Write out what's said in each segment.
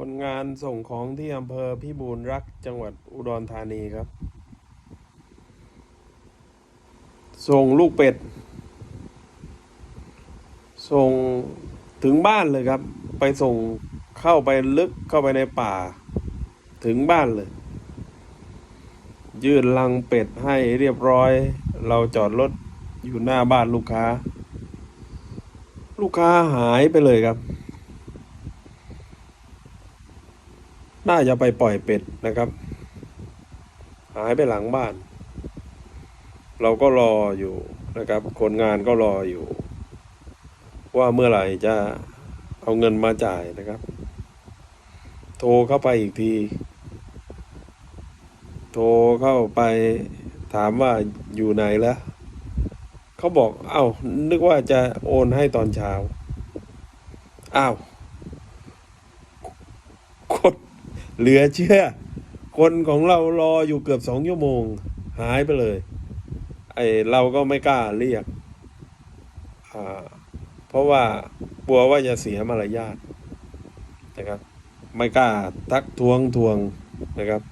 คนงานส่งของที่อำเภอพิบูลรักษ์จังหวัดอุดรธานีครับ ส่งลูกเป็ด ส่งถึงบ้านเลยครับ ไปส่งเข้าไปลึกเข้าไปในป่า ถึงบ้านเลย ยื่นลังเป็ดให้เรียบร้อย เราจอดรถอยู่หน้าบ้านลูกค้า ลูกค้าหายไปเลยครับ น่าจะไปปล่อยเป็ดนะครับ หายไปหลังบ้าน เราก็รออยู่นะครับ คนงานก็รออยู่ ว่าเมื่อไหร่จะเอาเงินมาจ่ายนะครับ โทรเข้าไปอีกที โทรเข้าไปถามว่าอยู่ไหนแล้วเขาบอกเอ้านึกว่าจะโอนให้ตอนเช้าอ้าว คน เหลือเชื่อ คนของเรารออยู่เกือบสองชั่วโมง หายไปเลย ไอเราก็ไม่กล้าเรียก เพราะว่ากลัวว่าจะเสียมารยาทนะครับ ไม่กล้าทักท้วงทวงนะครับ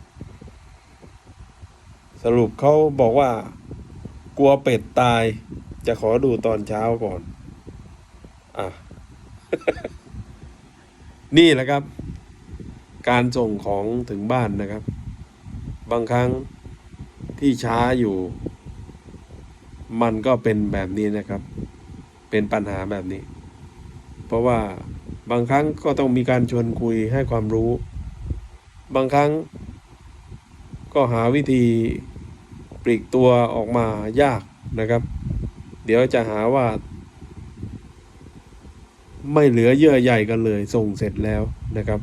สรุปเขาบอกว่า กลัวเป็ดตาย จะขอดูตอนเช้าก่อน อะ นี่แหละครับ การส่งของถึงบ้านนะครับ บางครั้งที่ช้าอยู่ มันก็เป็นแบบนี้นะครับ เป็นปัญหาแบบนี้ เพราะว่าบางครั้งก็ต้องมีการชวนคุยให้ความรู้ บางครั้ง ก็หาวิธีปลีกตัวออกมายากนะครับ เดี๋ยวจะหาว่า ไม่เหลือเยื่อใยกันเลยส่งเสร็จแล้วนะครับ